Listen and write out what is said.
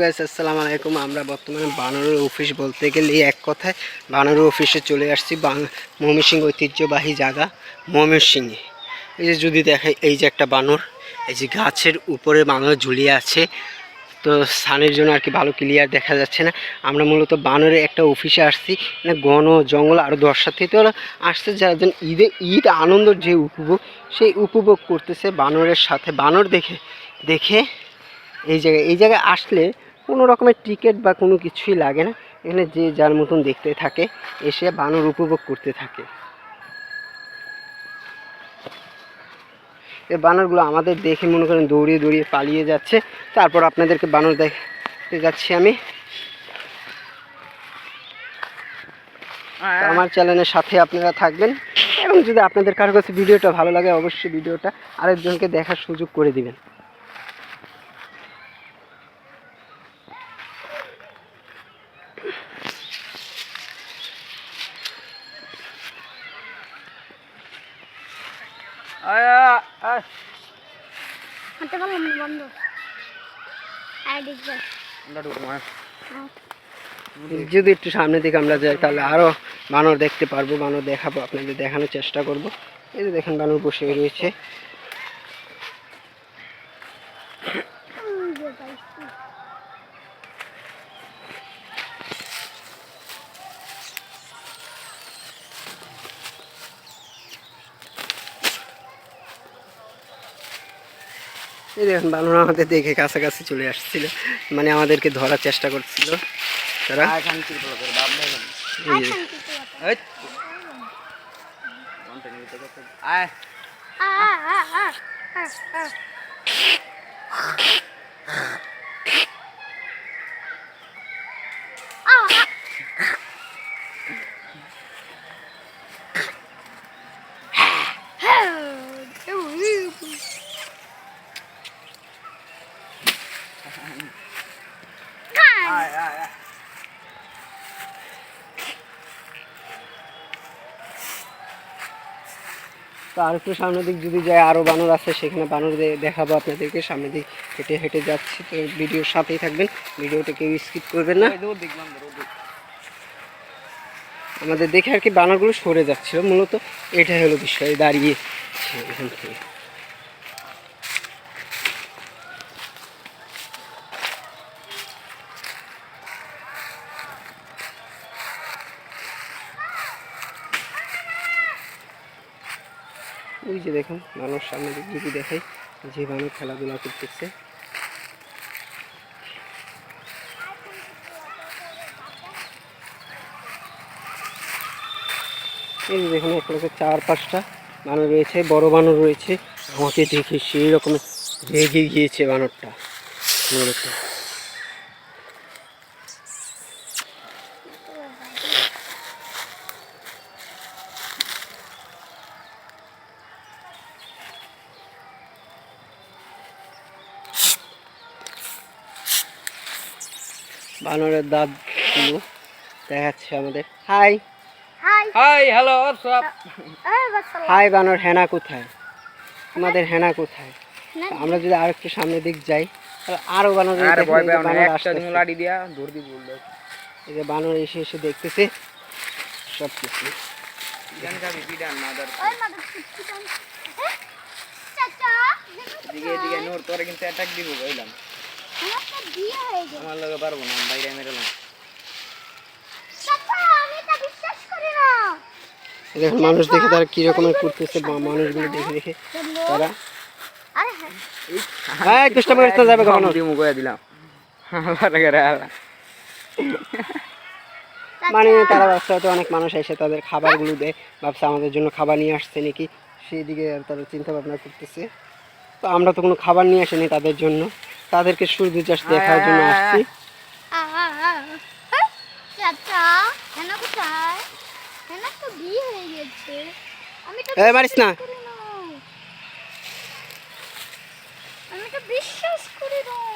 Guys আসসালামু আলাইকুম। আমরা বর্তমানে বানরের অফিস বলতে গেলে এক কথায় বানরের অফিসে চলে আসছি ময়মনসিং ঐতিহ্যবাহী জায়গা ময়মনসিংহে। এই যে যদি দেখাই এই যে একটা বানর, এই যে গাছের উপরে বানর ঝুলিয়ে আছে, তো সানের জন্য আর কি ভালো ক্লিয়ার দেখা যাচ্ছে না। আমরা মূলত বানরের একটা অফিসে আসছি মানে গণ জঙ্গল আরও দর্শক থেকে ওরা আসছে, যারা যেন ঈদে, ঈদ আনন্দর যে উপভোগ, সেই উপভোগ করতেছে বানরের সাথে। বানর দেখে দেখে এই জায়গায় এই জায়গায় আসলে কোনো রকমের টিকিট বা কোনো কিছুই লাগে না। এখানে যে যার মতন দেখতে থাকে এসে বানর উপভোগ করতে থাকে। এই বানরগুলো আমাদের দেখে মনে করেন দৌড়িয়ে দৌড়িয়ে পালিয়ে যাচ্ছে। তারপর আপনাদেরকে বানর দেখতে যাচ্ছি আমি। আমার চ্যানেলের সাথে আপনারা থাকবেন এবং যদি আপনাদের কারও কাছে ভিডিওটা ভালো লাগে অবশ্যই ভিডিওটা আরেকজনকে দেখার সুযোগ করে দিবেন। হাঁটতে পারলাম বন্ধ। যদি একটু সামনে দিকে আমরা যাই তাহলে আরও বানর দেখতে পারব বানর দেখাবো আপনাদের দেখানোর চেষ্টা করব। এই যে দেখেন বানর বসে রয়েছে। এই দেখুন বানর আমাদের দেখে কাছাকাছি চলে আসছিল। মানে আমাদেরকে ধরার চেষ্টা করছিল। তারা? এই যে তো আর একটু সামনের দিক যদি যায় আরও বানর আছে সেখানে বানর দেখাবো আপনাদেরকে। সামনের দিক হেঁটে হেঁটে যাচ্ছি তো ভিডিওর সাথেই থাকবেন। ভিডিওটা কেউ স্কিপ করবেন না। আমাদের দেখে আর কি বানরগুলো সরে যাচ্ছিল। মূলত এটাই হলো বিষয় দাঁড়িয়ে। এখান থেকে। ওই যে দেখুন, মানুষ সামনে যদি দেখাই যে মানুষ খেলাধুলা করতেছে। এই যে দেখুন, এখানে চার পাঁচটা বানর রয়েছে, বড় বানর রয়েছে। আমাকে দেখে সেই রকম রেগে গিয়েছে বানরটা। মূলত বানরের দাঁতগুলো দেখাচ্ছে আমাদের হাই হাই হাই হ্যালো সব হাই বানর হেনা কোথায় আমাদের হেনা কোথায় আমরা যদি আর একটু সামনের দিক যাই আরও বানর আরে ভয় এই যে বানর একটা দিন লাড়ি দিয়া দৌড় দি এই যে বানর এসে এসে দেখতেছে সব কিছু দিকে দিকে নোর তোরে কিন্তু অ্যাটাক দিব কইলাম আমার লগে পারব না বাইরে মেরেলাম চাচা আমি তা বিশ্বাস করি না। এই দেখুন মানুষ দেখে তারা কি রকমের করতেছে বা- মানুষগুলো দেখে দেখে তারা। হ্যাঁ। হ্যাঁ যাবে কখনো? কইয়া দিলাম। মানে তারা ভাবছে হয়তো অনেক মানুষ এসে তাদের খাবারগুলো দেয় ভাবছে আমাদের জন্য খাবার নিয়ে আসছে নাকি? সেই দিকে আর তারা চিন্তা ভাবনা করতেছে। তো আমরা তো কোনো খাবার নিয়ে আসিনি তাদের জন্য। তাদেরকে সূর্য চাষ দেখার জন্য হ্যাঁ। আসছি। আমি তো বিশ্বাস করি না।